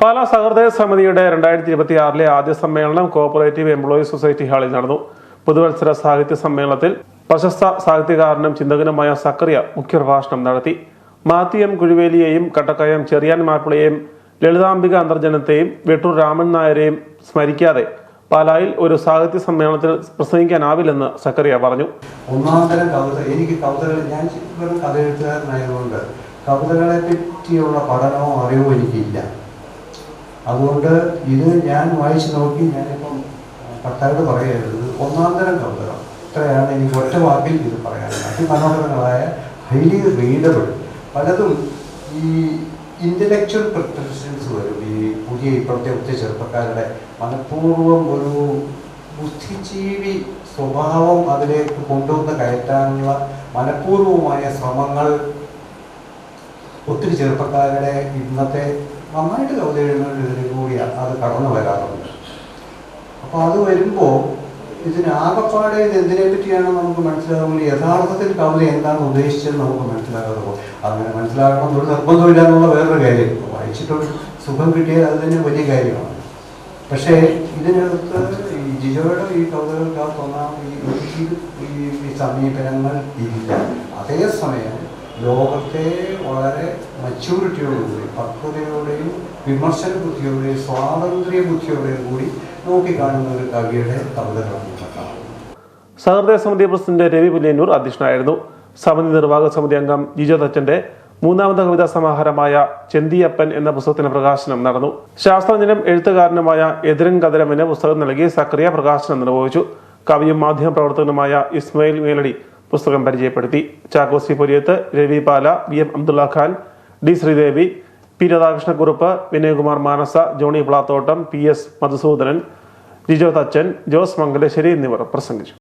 പാലാ സഹൃദയ സമിതിയുടെ രണ്ടായിരത്തി ഇരുപത്തി ആറിലെ ആദ്യ സമ്മേളനം കോപ്പറേറ്റീവ് എംപ്ലോയീസ് സൊസൈറ്റി ഹാളിൽ നടന്നു. പുതുവത്സര സാഹിത്യ സമ്മേളനത്തിൽ പ്രശസ്ത സാഹിത്യകാരനും ചിന്തകനുമായ സക്കറിയ മുഖ്യപ്രഭാഷണം നടത്തി. മാത്യു എം കുഴുവേലിയെയും കട്ടക്കയം ചെറിയാൻ മാപ്പിളയെയും ലളിതാംബിക അന്തർജനത്തെയും വെട്ടൂർ രാമൻ നായരെയും സ്മരിക്കാതെ പാലായിൽ ഒരു സാഹിത്യ സമ്മേളനത്തിൽ പ്രസംഗിക്കാനാവില്ലെന്ന് സക്കറിയ പറഞ്ഞു. ഒന്നാം തരം കവിത എനിക്ക് കവിതകൾ ഞാൻ കഥ എഴുത്തുകാരനായതുകൊണ്ട് കവിതകളെ പറ്റിയുള്ള പഠനമോ അറിവോ എനിക്കില്ല. അതുകൊണ്ട് ഇത് ഞാൻ വായിച്ചു നോക്കി ഞാനിപ്പം ഭർത്താവിനോട് ഒന്നാം തരം കവിതകൾ ഇത്രയാണ് എനിക്ക് ഒറ്റ വാക്കിൽ ഇത് പറയാനുള്ളത്. അതിമനോഹരങ്ങളായ ഹൈലി റീഡബിൾ. പലതും ഈ ഇന്റലക്ച്വൽ പ്രിപ്പറേഷൻസ് വരും. ഈ പുതിയ ഇപ്പോഴത്തെ ഒത്തിരി ചെറുപ്പക്കാരുടെ മനഃപൂർവം ഒരു ബുദ്ധിജീവി സ്വഭാവം അതിലേക്ക് കൊണ്ടുവന്ന് കയറ്റാനുള്ള മനഃപൂർവമായ ശ്രമങ്ങൾ ഒത്തിരി ചെറുപ്പക്കാരുടെ ഇന്നത്തെ നന്നായിട്ട് കവിത എഴുതുന്നതിന് കൂടി അത് കടന്നു വരാറുണ്ട് അപ്പോൾ അത് വരുമ്പോൾ ഇതിനാകപ്പാടെ ഇത് എന്തിനെ പറ്റിയാണ് നമുക്ക് മനസ്സിലാകുന്നത് യഥാർത്ഥത്തിൽ കവിത എന്താണ് ഉദ്ദേശിച്ചത് നമുക്ക് മനസ്സിലാകാതെ അങ്ങനെ മനസ്സിലാക്കണം ഒരു നിർബന്ധമില്ല എന്നുള്ള വേറൊരു കാര്യം. വായിച്ചിട്ടൊരു സുഖം കിട്ടിയാൽ അത് തന്നെ വലിയ കാര്യമാണ്. പക്ഷേ ഇതിനകത്ത് ഈ ജിജോയുടെ ഈ കവിതകൾക്കകത്തൊന്നാം ഈ ഈ സമീപനങ്ങൾ ഇല്ല. അതേസമയം ലോകത്തെ വളരെ മച്യൂരിറ്റിയോടുകൂടി പക്വതയോടെയും വിമർശന ബുദ്ധിയോടെയും സ്വാതന്ത്ര്യ ബുദ്ധിയോടെയും കൂടി നോക്കിക്കാണുന്ന ഒരു കവിയുടെ കവിതകളാണ് സഹൃദയ സമിതി പ്രസിഡന്റ് രവി പുല്ലിയന്നൂർ അധ്യക്ഷനായിരുന്നു. സമിതി നിർവാഹക സമിതി അംഗം ജിജോ തച്ചന്റെ മൂന്നാമത് കവിതാ സമാഹാരമായ ചെന്തിയപ്പൻ എന്ന പുസ്തകത്തിന് പ്രകാശനം നടന്നു. ശാസ്ത്രജ്ഞനും എഴുത്തുകാരനുമായ എതിരൻ കതിരമിന് പുസ്തകം നൽകി സക്രിയ പ്രകാശനം നിർവഹിച്ചു. കവിയും മാധ്യമ പ്രവർത്തകനുമായ ഇസ്മയിൽ മേലടി പുസ്തകം പരിചയപ്പെടുത്തി. ചാക്കോസി Poriyath Ravi Pala V M Abdulla Khan D Sreedevi P Radhakrishnakurup Vinayakumar Manasa Johny Plathottam P S Madhusoodanan Jijo Thachan Jose Mangalassery എന്നിവർ പ്രസംഗിച്ചു.